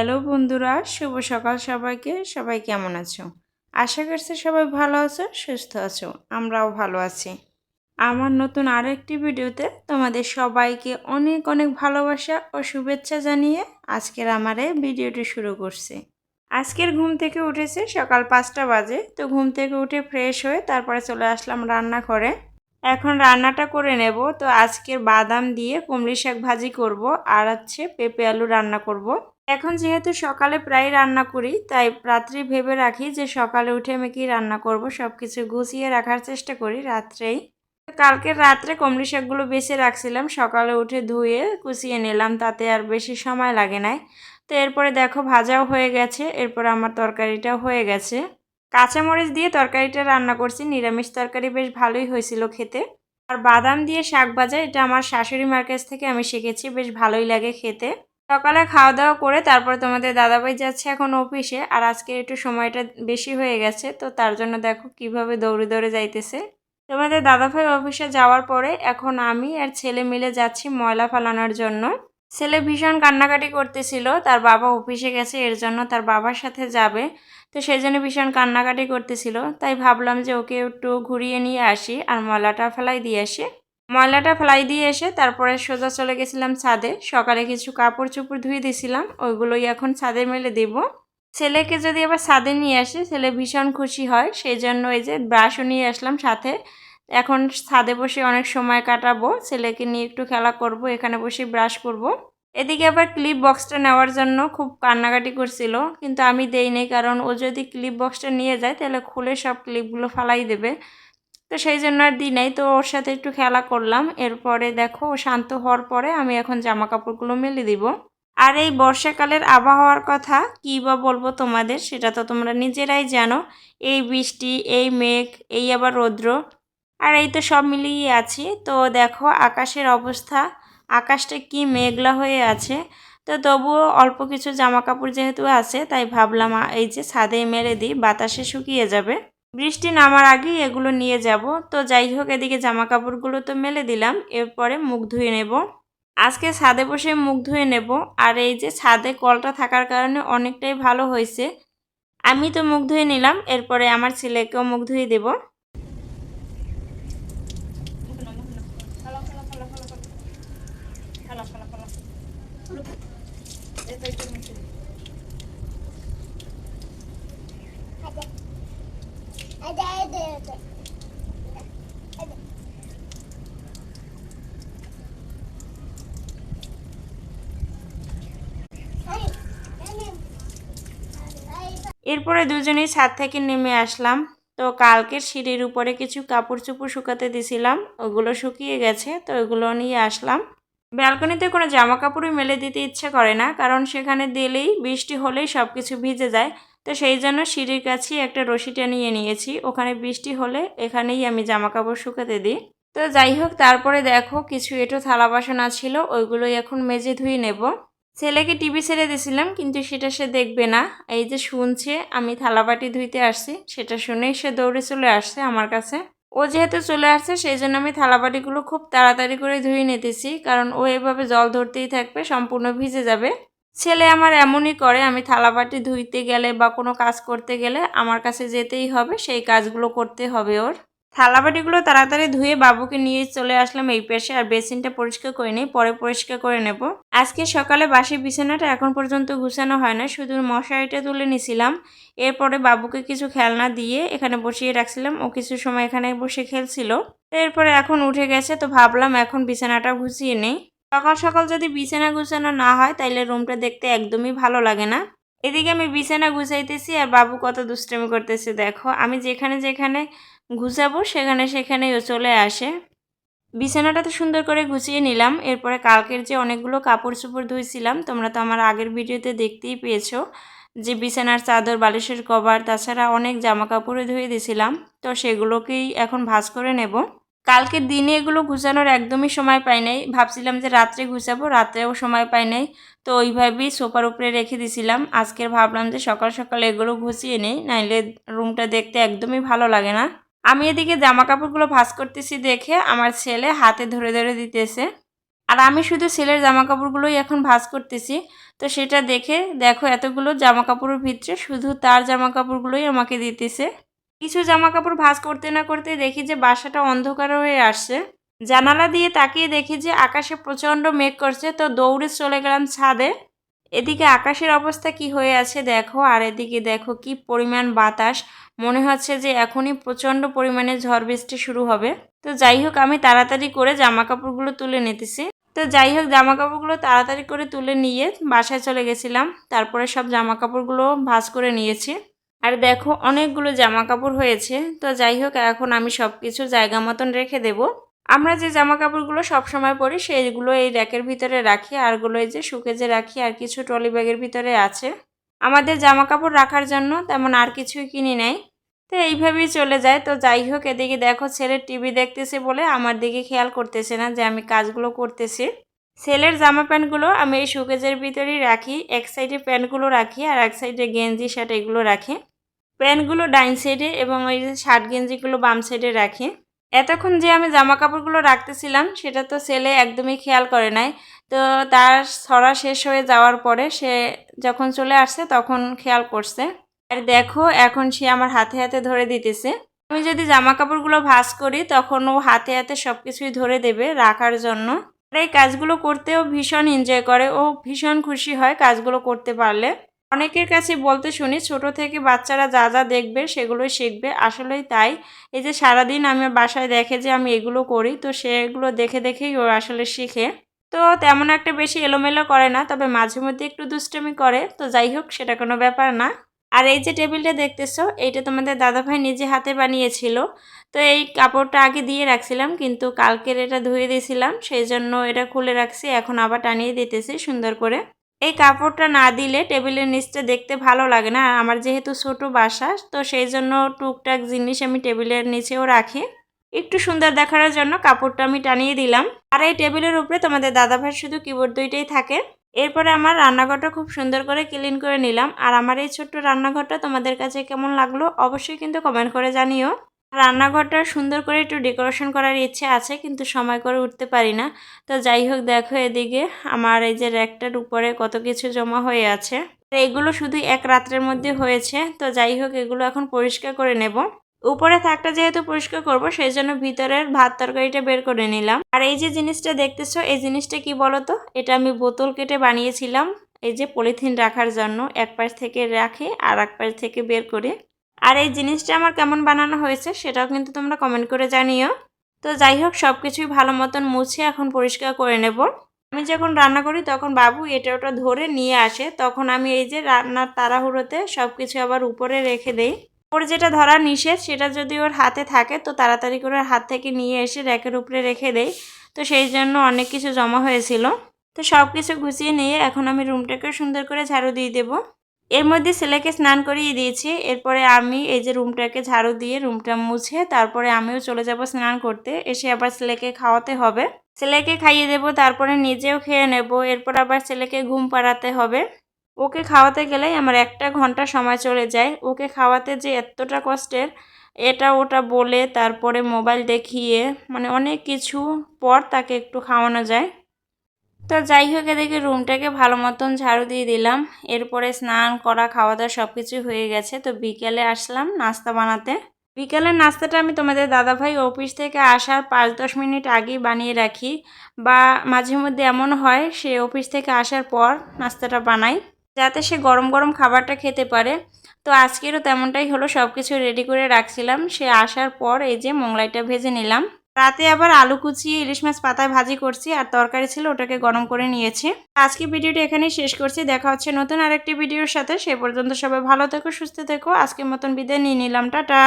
Hello বন্ধুরা, শুভ সকাল সবাইকে। সবাই কেমন আছো? আশা করছি সবাই ভালো আছো, সুস্থ আছো, আমরাও ভালো আছি। আমার নতুন আরেকটি ভিডিওতে তোমাদের সবাইকে অনেক অনেক ভালোবাসা ও শুভেচ্ছা জানিয়ে আজকের আমার এই ভিডিওটি শুরু করছি। আজকের ঘুম থেকে উঠেছে, সকাল পাঁচটা বাজে। তো ঘুম থেকে উঠে ফ্রেশ হয়ে তারপরে চলে আসলাম রান্না করে এখন রান্নাটা করে নেব। তো আজকের বাদাম দিয়ে কুমড়ি শাক ভাজি করব আর হচ্ছে পেঁপে আলু রান্না করব। এখন যেহেতু সকালে প্রায় রান্না করি, তাই রাত্রি ভেবে রাখি যে সকালে উঠে আমি কি রান্না করব সব কিছু গুছিয়ে রাখার চেষ্টা করি রাত্রেই। কালকের রাত্রে কুমড়ি শাকগুলো বেছে রাখছিলাম, সকালে উঠে ধুয়ে কুচিয়ে নিলাম, তাতে আর বেশি সময় লাগে নাই। তো এরপরে দেখো ভাজাও হয়ে গেছে, এরপর আমার তরকারিটাও হয়ে গেছে। কাঁচামরিচ দিয়ে তরকারিটা রান্না করছি, নিরামিষ তরকারি বেশ ভালোই হয়েছিল খেতে। আর বাদাম দিয়ে শাক ভাজা, এটা আমার শাশুড়ি মার কাছ থেকে আমি শিখেছি, বেশ ভালোই লাগে খেতে। সকালে খাওয়া দাওয়া করে তারপর তোমাদের দাদাভাই যাচ্ছে এখন অফিসে, আর আজকে একটু সময়টা বেশি হয়ে গেছে, তো তার জন্য দেখো কীভাবে দৌড়ে দৌড়ে যাইতেছে। তোমাদের দাদাভাই অফিসে যাওয়ার পরে এখন আমি আর ছেলে মিলে যাচ্ছি ময়লা ফালানোর জন্য। ছেলে ভীষণ কান্নাকাটি করতেছিল, তার বাবা অফিসে গেছে, এর জন্য তার বাবার সাথে যাবে, তো সেই জন্য ভীষণ কান্নাকাটি করতেছিল। তাই ভাবলাম যে ওকে একটু ঘুরিয়ে নিয়ে আসি আর ময়লাটা ফেলাই দিয়ে আসি। ময়লাটা ফ্লাই দিয়ে এসে তারপরে সোজা চলে গেছিলাম ছাদে। সকালে কিছু কাপড় চোপড় ধুয়ে দিয়েছিলাম ওইগুলোই এখন ছাদে মেলে দেব। ছেলেকে যদি আবার ছাদে নিয়ে আসে, ছেলে ভীষণ খুশি হয় সেই জন্য এই যে ব্রাশও নিয়ে আসলাম সাথে। এখন ছাদে বসে অনেক সময় কাটাবো, ছেলেকে নিয়ে একটু খেলা করব, এখানে বসে ব্রাশ করব। এদিকে আবার ক্লিপ বক্সটা নেওয়ার জন্য খুব কান্নাকাটি করছিল, কিন্তু আমি দেই নেই কারণ ও যদি ক্লিপ বক্সটা নিয়ে যায়, তাহলে খুলে সব ক্লিপগুলো ফালাই দেবে। তো সেই জন্য আর দিই নাই। তো ওর সাথে একটু খেলা করলাম। এরপরে দেখো শান্ত হওয়ার পরে আমি এখন জামা কাপড়গুলো মেলে দিব। আর এই বর্ষাকালের আবহাওয়ার কথা কী বা বলব তোমাদের, সেটা তো তোমরা নিজেরাই জানো। এই বৃষ্টি, এই মেঘ, এই আবার রৌদ্র। আর এই তো সব মিলিয়ে আছি। তো দেখো, আকাশের অবস্থা, আকাশটা কি মেঘলা হয়ে আছে। তো তবুও অল্প কিছু জামা কাপড় যেহেতু আছে, তাই ভাবলাম এই যে ছাদে মেরে দিই, বাতাসে শুকিয়ে যাবে। বৃষ্টি নামার আগেই এগুলো নিয়ে যাব। তো যাই হোক, এদিকে জামা কাপড়গুলো তো মেলে দিলাম, এরপরে মুখ ধুয়ে নেব। আজকে ছাদে বসে মুখ ধুয়ে নেব, আর এই যে ছাদে কলটা থাকার কারণে অনেকটাই ভালো হয়েছে। আমি তো মুখ ধুয়ে নিলাম, এরপরে আমার ছেলেকেও মুখ ধুয়ে দেবো। এরপরে দুজনেই ছাদ থেকে নেমে আসলাম। তো কালকের সিঁড়ির উপরে কিছু কাপড় চোপড় শুকাতে দিছিলাম, ওগুলো শুকিয়ে গেছে, তো ওগুলো নিয়ে আসলাম। ব্যালকনিতে কোনো জামা কাপড়ই মেলে দিতে ইচ্ছে করে না, কারণ সেখানে দিলেই বৃষ্টি হলেই সব কিছু ভিজে যায়। তো সেই জন্য সিঁড়ির কাছেই একটা রশিটা নিয়ে নিয়েছি। ওখানে বৃষ্টি হলে এখানেই আমি জামা কাপড় শুকাতে দিই। তো যাই হোক, তারপরে দেখো কিছু এটো থালা বাসন ছিল, ওইগুলোই এখন মেজে ধুয়ে নেব। ছেলেকে টিভি ছেড়ে দিয়েছিলাম, কিন্তু সেটা সে দেখবে না। এই যে শুনছে, আমি থালাবাটি ধুইতে আসছি, সেটা শুনেই সে দৌড়ে চলে আসছে আমার কাছে। ও যেহেতু চলে আসছে, সেই জন্য আমি থালাবাটিগুলো খুব তাড়াতাড়ি করে ধুয়ে নিতেছি, কারণ ও এভাবে জল ধরতেই থাকবে, সম্পূর্ণ ভিজে যাবে। ছেলে আমার এমনই করে, আমি থালাবাটি ধুইতে গেলে বা কোনো কাজ করতে গেলে আমার কাছে যেতেই হবে, সেই কাজগুলো করতে হবে ওর। থালাবাটিগুলো তাড়াতাড়ি ধুয়ে বাবুকে নিয়ে চলে আসলাম এই পেশে আর বেসিনটা পরিষ্কার করে নিই, পরে পরিষ্কার করে নেব। আজকে সকালে বাসি বিছানাটা এখন পর্যন্ত গুছানো হয় না, শুধু মশারিটা তুলে নিছিলাম। এরপরে বাবুকে কিছু খেলনা দিয়ে এখানে বসিয়ে রাখছিলাম, ও কিছু সময় এখানে বসে খেলছিল। এরপরে এখন উঠে গেছে, তো ভাবলাম এখন বিছানাটা গুছিয়ে নেই। সকাল সকাল যদি বিছানা গুছানো না হয়, তাইলে রুমটা দেখতে একদমই ভালো লাগে না। এদিকে আমি বিছানা গুছাইতেছি আর বাবু কত দুষ্টামি করতেছে, দেখো। আমি যেখানে যেখানে গুছাবো, সেখানে সেখানেই ও চলে আসে। বিছানাটা তো সুন্দর করে গুছিয়ে নিলাম। এরপরে কালকের যে অনেকগুলো কাপড় চোপড় ধুইছিলাম, তোমরা তো আমার আগের ভিডিওতে দেখতেই পেয়েছ যে বিছানার চাদর, বালিশের কভার, তাছাড়া অনেক জামা কাপড়ে ধুয়ে দিয়েছিলাম তো সেগুলোকেই এখন ভাজ করে নেব। কালকের দিনে এগুলো গুছানোর একদমই সময় পাই নাই। ভাবছিলাম যে রাত্রে গুছাবো রাত্রেও সময় পাই নাই। তো ওইভাবেই সোফার উপরে রেখে দিছিলাম। আজকের ভাবলাম যে সকাল সকাল এগুলো গুছিয়ে নেই, নাইলে রুমটা দেখতে একদমই ভালো লাগে না। আমি এদিকে জামা কাপড়গুলো ভাজ করতেছি দেখে আমার ছেলে হাতে ধরে ধরে দিতেছে। আর আমি শুধু ছেলের জামা কাপড়গুলোই এখন ভাঁজ করতেছি। তো সেটা দেখে দেখো এতগুলো জামা কাপড়ের ভিতরে শুধু তার জামা কাপড়গুলোই আমাকে দিতেছে। কিছু জামা কাপড় ভাঁজ করতে না করতে দেখি যে বাসাটা অন্ধকার হয়ে আসছে। জানালা দিয়ে তাকিয়ে দেখি যে আকাশে প্রচণ্ড মেঘ করছে, তো দৌড়ে চলে গেলাম ছাদে। এদিকে আকাশের অবস্থা কি হয়ে আছে দেখো, আর এদিকে দেখো কি পরিমাণ বাতাস। মনে হচ্ছে যে এখনই প্রচণ্ড পরিমাণে ঝড় বৃষ্টি শুরু হবে। তো যাই হোক, আমি তাড়াতাড়ি করে জামা কাপড়গুলো তুলে নিতেছি। তো যাই হোক জামা কাপড়গুলো তাড়াতাড়ি করে তুলে নিয়ে বাসায় চলে গেছিলাম। তারপরে সব জামা কাপড়গুলো ভাঁজ করে নিয়েছি। আর দেখো অনেকগুলো জামা কাপড় হয়েছে, তো যাই হোক, এখন আমি সব কিছু জায়গা মতন রেখে দেব। আমরা যে জামা কাপড়গুলো সবসময় পরি, সেইগুলো এই র্যাকের ভিতরে রাখি আরগুলো এই যে শুকেজে রাখি, আর কিছু ট্রলি ব্যাগের ভিতরে আছে। আমাদের জামা কাপড় রাখার জন্য তেমন আর কিছুই কিনি নাই। তো এইভাবেই চলে যায়। তো যাই হোক, এদিকে দেখো ছেলে টিভি দেখতেছে বলে আমার দিকে খেয়াল করতেছে না যে আমি কাজগুলো করতেছি। ছেলের জামা প্যান্টগুলো আমি এই শুকেজের ভিতরেই রাখি, এক সাইডে প্যান্টগুলো রাখি আর এক সাইডে গেঞ্জি, শার্ট এগুলো রাখি। প্যান্টগুলো ডাইন সাইডে এবং ওই শার্ট গেঞ্জিগুলো বাম সাইডে রাখি। এতক্ষণ যে আমি জামা কাপড়গুলো রাখতেছিলাম, সেটা তো ছেলে একদমই খেয়াল করে নাই। তো তার ছড়া শেষ হয়ে যাওয়ার পরে সে যখন চলে আসছে, তখন খেয়াল করছে। আর দেখো, এখন সে আমার হাতে হাতে ধরে দিতেছে। আমি যদি জামা কাপড়গুলো ভাঁজ করি, তখন ও হাতে হাতে সব কিছুই ধরে দেবে রাখার জন্য। এই কাজগুলো করতেও ভীষণ এনজয় করে ও ভীষণ খুশি হয় কাজগুলো করতে পারলে। অনেকের কাছে বলতে শুনি, ছোট থেকে বাচ্চারা যা যা দেখবে সেগুলোই শিখবে। আসলেই তাই। এই যে সারাদিন আমি বাসায় দেখে যে আমি এগুলো করি, তো সেগুলো দেখে দেখেই ও আসলে শিখে। তো তেমন একটা বেশি এলোমেলো করে না, তবে মাঝে মধ্যে একটু দুষ্টমি করে। তো যাই হোক, সেটা কোনো ব্যাপার না। আর এই যে টেবিলটা দেখতেছো, এইটা তোমাদের দাদাভাই নিজে হাতে বানিয়েছিল। তো এই কাপড়টা আগে দিয়ে রাখছিলাম, কিন্তু কালকের এটা ধুয়ে দিয়েছিলাম, সেই জন্য এটা খুলে রাখছি, এখন আবার টানিয়ে দিতেছি সুন্দর করে। এই কাপড়টা না দিলে টেবিলের নিচটা দেখতে ভালো লাগে না, আমার যেহেতু ছোট বাসা, তো সেই জন্য টুকটাক জিনিস আমি টেবিলের নিচেও রাখি। একটু সুন্দর দেখার জন্য কাপড়টা আমি টানিয়ে দিলাম। আর এই টেবিলের উপরে তোমাদের দাদাভাই শুধু কিবোর্ড দুইটাই থাকে। এরপরে আমার রান্নাঘরটা খুব সুন্দর করে ক্লিন করে নিলাম। আর আমার এই ছোট্ট রান্নাঘরটা তোমাদের কাছে কেমন লাগল অবশ্যই কিন্তু কমেন্ট করে জানিও। রান্নাঘরটা সুন্দর করে একটু ডেকোরেশন করার ইচ্ছে আছে, কিন্তু সময় করে উঠতে পারি না। তো যাই হোক, দেখো এদিকে আমার এই যে র্যাকটার উপরে কত কিছু জমা হয়ে আছে। এগুলো শুধু এক রাত্রের মধ্যে হয়েছে। তো যাই হোক, এগুলো এখন পরিষ্কার করে নেব। উপরে থাকটা যেহেতু পরিষ্কার করব সেই জন্য ভিতরের ভাত তরকারিটা বের করে নিলাম। আর এই যে জিনিসটা দেখতেছো, এই জিনিসটা কি বলতো? এটা আমি বোতল কেটে বানিয়েছিলাম, এই যে পলিথিন রাখার জন্য, এক পাশ থেকে রাখে আর এক পাশ থেকে বের করে। আর এই জিনিসটা আমার কেমন বানানো হয়েছে, সেটাও কিন্তু তোমরা কমেন্ট করে জানিও। তো যাই হোক সব কিছুই ভালো মতন মুছে এখন পরিষ্কার করে নেব। আমি যখন রান্না করি, তখন বাবু এটা ওটা ধরে নিয়ে আসে। তখন আমি এই যে রান্নার তাড়াহুড়োতে সব কিছু আবার উপরে রেখে দেই। ওর যেটা ধরা নিষেধ, সেটা যদি ওর হাতে থাকে, তো তাড়াতাড়ি করে হাত থেকে নিয়ে এসে র্যাকের উপরে রেখে দেয় তো সেই জন্য অনেক কিছু জমা হয়েছিল। তো সব কিছু গুছিয়ে নিয়ে এখন আমি রুমটাকে সুন্দর করে ঝাড়ু দিয়ে দেবো। এর মধ্যে ছেলেকে স্নান করিয়ে দিয়েছি। এরপরে আমি এই যে রুমটাকে ঝাড়ু দিয়ে রুমটা মুছে, তারপরে আমিও চলে যাব স্নান করতে। এসে আবার ছেলেকে খাওয়াতে হবে। ছেলেকে খাইয়ে দেব, তারপরে নিজেও খেয়ে নেব। এরপর আবার ছেলেকে ঘুম পাড়াতে হবে। ওকে খাওয়াতে গেলেই আমার একটা ঘণ্টা সময় চলে যায়। ওকে খাওয়াতে যে এতটা কষ্টের, এটা ওটা বলে তারপরে মোবাইল দেখিয়ে মানে অনেক কিছু পর তাকে একটু খাওয়ানো যায়। তো যাই হোক, এদিকে রুমটাকে ভালো মতন ঝাড়ু দিয়ে দিলাম। এরপরে স্নান, করা খাওয়া দাওয়া সব কিছু হয়ে গেছে। তো বিকেলে আসলাম নাস্তা বানাতে। বিকেলের নাস্তাটা আমি তোমাদের দাদাভাই অফিস থেকে আসার পাঁচ দশ মিনিট আগেই বানিয়ে রাখি বা মাঝে মধ্যে এমন হয় সে অফিস থেকে আসার পর নাস্তাটা বানাই। যাতে সে গরম গরম খাবারটা খেতে পারে। তো আজকেরও তেমনটাই হলো সব কিছু রেডি করে রাখছিলাম। সে আসার পর এই যে মোংলাইটা ভেজে নিলাম। রাতে আবার আলু কুচিয়ে ইলিশ মাছ পাতায় ভাজি করছি আর তরকারি ছিল ওটাকে গরম করে নিয়েছি। আজকে ভিডিওটি এখানেই শেষ করছি। দেখা হচ্ছে নতুন আরেকটি ভিডিওর সাথে। সে পর্যন্ত সবাই ভালো থেকো, সুস্থ থেকো। আজকের মতন বিদায় নিয়ে নিলাম। টাটা!